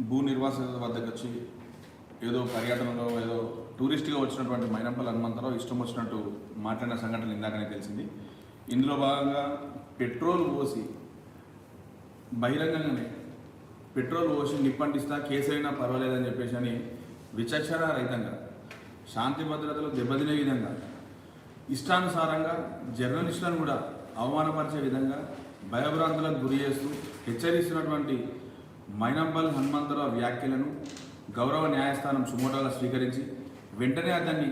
భూ నిర్వాసితుల వద్దకు వచ్చి ఏదో పర్యటనలో ఏదో టూరిస్ట్గా వచ్చినటువంటి మైనంపల్లి హనుమంతరావు ఇష్టం వచ్చినట్టు మాట్లాడిన సంఘటన ఇందాకనే తెలిసింది. ఇందులో భాగంగా పెట్రోల్ పోసి బహిరంగంగానే పెట్రోల్ పోసి నిప్పంటిస్తా కేసు అయినా పర్వాలేదని చెప్పేసి అని విచక్షణ రహితంగా శాంతి భద్రతలు దెబ్బతినే విధంగా ఇష్టానుసారంగా జర్నలిస్టులను కూడా అవమానపరిచే విధంగా భయభ్రాంతులకు గురి చేస్తూ హెచ్చరిస్తున్నటువంటి మైనంబల్ హనుమంతరావు వ్యాఖ్యలను గౌరవ న్యాయస్థానం సుమోటోగా స్వీకరించి వెంటనే అతన్ని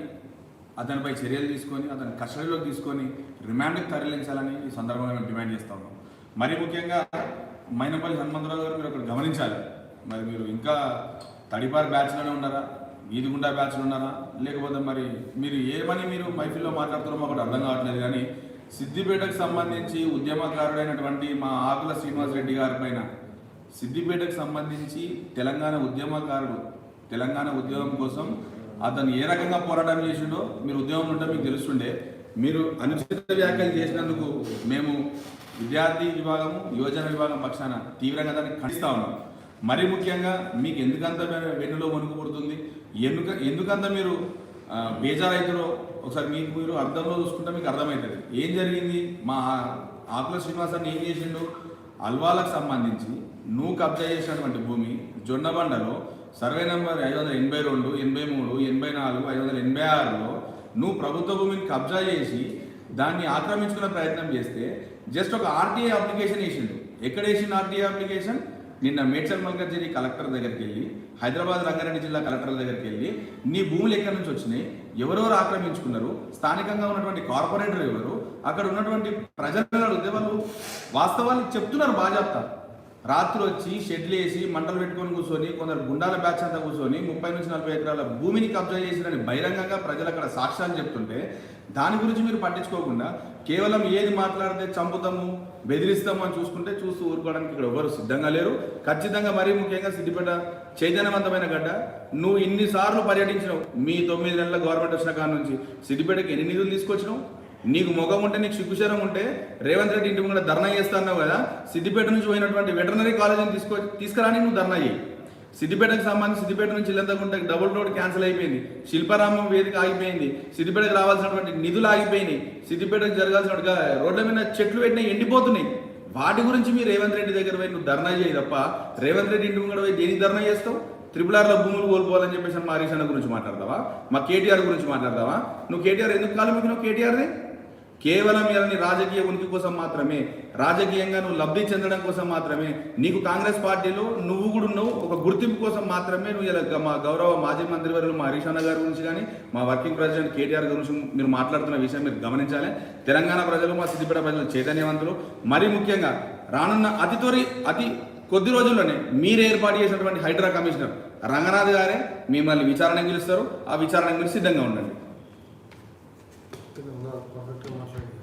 అతనిపై చర్యలు తీసుకొని అతని కస్టడీలోకి తీసుకొని రిమాండ్కి తరలించాలని ఈ సందర్భంగా మేము డిమాండ్ చేస్తా ఉన్నాం. మరి ముఖ్యంగా మైనపల్లి హనుమంతరావు గారు మీరు ఒకటి గమనించాలి. మరి మీరు ఇంకా తడిపారి బ్యాచ్లోనే ఉన్నారా? వీధిగుండా బ్యాచ్లో ఉన్నారా? లేకపోతే మరి మీరు ఏమని మీరు మైఫిల్లో మాట్లాడుతున్నారో మాకు అర్థం కావట్లేదు కానీ సిద్దిపేటకు సంబంధించి ఉద్యమకారుడైనటువంటి మా ఆకుల శ్రీనివాస్ రెడ్డి గారి పైన సిద్దిపేటకు సంబంధించి తెలంగాణ ఉద్యమకారుడు తెలంగాణ ఉద్యమం కోసం అతను ఏ రకంగా పోరాటం చేసిండో మీరు ఉద్యమం ఉంటే మీకు తెలుస్తుండే. మీరు అనుచిత వ్యాఖ్యలు చేసినందుకు మేము విద్యార్థి విభాగము యువజన విభాగం పక్షాన తీవ్రంగా దాన్ని ఖండిస్తా ఉన్నాం. మరీ ముఖ్యంగా మీకు ఎందుకంత వెన్నులో వణుకుపడుతుంది ఎందుక ఎందుకంత మీరు ఆ, బేజారైతురో ఒకసారి మీకు మీరు అర్థంలో చూసుకుంటే మీకు అర్థమవుతుంది. ఏం జరిగింది? మా ఆకుల శ్రీనివాసాన్ని ఏం చేసిండు? అల్వాలకు సంబంధించి నువ్వు కబ్జా చేసినటువంటి భూమి జొన్నబండలో సర్వే నెంబర్ ఐదు వందల ఎనభై రెండు ఎనభై మూడు ఎనభై నాలుగు ఐదు వందల ఎనభై ఆరులో నువ్వు ప్రభుత్వ భూమిని కబ్జా చేసి దాన్ని ఆక్రమించుకునే ప్రయత్నం చేస్తే జస్ట్ ఒక ఆర్టీఐ అప్లికేషన్ వేసిండు. ఎక్కడ వేసిండు ఆర్టీఐ అప్లికేషన్? నిన్న మేడ్చల్ మల్కాజిరి కలెక్టర్ దగ్గరికి వెళ్ళి హైదరాబాద్ రంగారెడ్డి జిల్లా కలెక్టర్ దగ్గరికి వెళ్ళి నీ భూములు ఎక్కడి నుంచి వచ్చినాయి? ఎవరెవరు ఆక్రమించుకున్నారు? స్థానికంగా ఉన్నటువంటి కార్పొరేటర్ ఎవరు? అక్కడ ఉన్నటువంటి ప్రజలు అడిగితే వాళ్ళు వాస్తవాలు చెప్తున్నారు బాగా రాత్రి వచ్చి షెడ్లు వేసి మంటలు పెట్టుకొని కూర్చొని కొందరు గుండాల బ్యాచ్ అంతా కూర్చొని ముప్పై నుంచి నలభై ఎకరాల భూమిని కబ్జా చేసిరని బహిరంగంగా ప్రజలు అక్కడ సాక్ష్యాలు చెప్తుంటే దాని గురించి మీరు పట్టించుకోకుండా కేవలం ఏది మాట్లాడితే చంపుతాము బెదిరిస్తాము అని చూసుకుంటే చూస్తూ ఊరుకోవడానికి ఇక్కడ ఎవరు సిద్ధంగా లేరు. ఖచ్చితంగా మరీ ముఖ్యంగా సిద్దిపేట చైతన్యవంతమైన గడ్డ. నువ్వు ఇన్నిసార్లు పర్యటించినావు. మీ తొమ్మిది నెలల గవర్నమెంట్ వచ్చిన కాడ నుంచి సిద్దిపేటకి ఎన్ని నిధులు తీసుకొచ్చినావు? నీకు మొగం ఉంటే నీకు సిగ్గుశరం ఉంటే రేవంత్ రెడ్డి ఇంటి ముందు ధర్నా చేస్తున్నావు కదా. సిద్దిపేట నుంచి పోయినటువంటి వెటర్నరీ కాలేజీని తీసుకో తీసుకురాని నువ్వు ధర్నా చేయి. సిద్దిపేటకు సంబంధించి సిద్దిపేట నుంచి ఇల్లంతకుంటే డబుల్ రోడ్ క్యాన్సిల్ అయిపోయింది. శిల్పారామం వేదిక ఆగిపోయింది. సిద్దిపేటకు రావాల్సినటువంటి నిధులు ఆగిపోయినాయి. సిద్దిపేటకు జరగాల్సినటువంటి రోడ్ల మీద చెట్లు పెట్టినా ఎండిపోతున్నాయి. వాటి గురించి మీరు రేవంత్ రెడ్డి దగ్గర పోయి నువ్వు ధర్నా చేయి తప్ప రేవంత్ రెడ్డి ఇంటి ముందు పోయి దేనికి ధర్నా చేస్తావు? త్రిపుల్ ఆర్లో భూములు కోల్పోవాలని చెప్పేసి మా హరీష్ అన్న గురించి మాట్లాడతావా? మా కేటీఆర్ గురించి మాట్లాడతావా? నువ్వు కేటీఆర్ ఎందుకు కాలు మీకు నువ్వు కేటీఆర్ని? కేవలం ఇలాని రాజకీయ ఉనికి కోసం మాత్రమే రాజకీయంగా నువ్వు లబ్ధి చెందడం కోసం మాత్రమే నీకు కాంగ్రెస్ పార్టీలో నువ్వు కూడా ఉన్నావు ఒక గుర్తింపు కోసం మాత్రమే నువ్వు ఇలా మా గౌరవ మాజీ మంత్రివర్యులు మా హరీష్ గారి గురించి కానీ మా వర్కింగ్ ప్రెసిడెంట్ కేటీఆర్ గురించి మీరు మాట్లాడుతున్న విషయం మీరు గమనించాలి. తెలంగాణ ప్రజలు మా సిద్దిపేట ప్రజలు చైతన్యవంతులు. మరీ ముఖ్యంగా రానున్న అతి త్వరి అతి కొద్ది రోజుల్లోనే మీరు ఏర్పాటు చేసినటువంటి హైడ్రా కమిషనర్ రంగనాథ్ గారే మిమ్మల్ని విచారణకు పిలుస్తారు. ఆ విచారణకు గురించి సిద్ధంగా ఉండండి. 这个我们到到时候跟。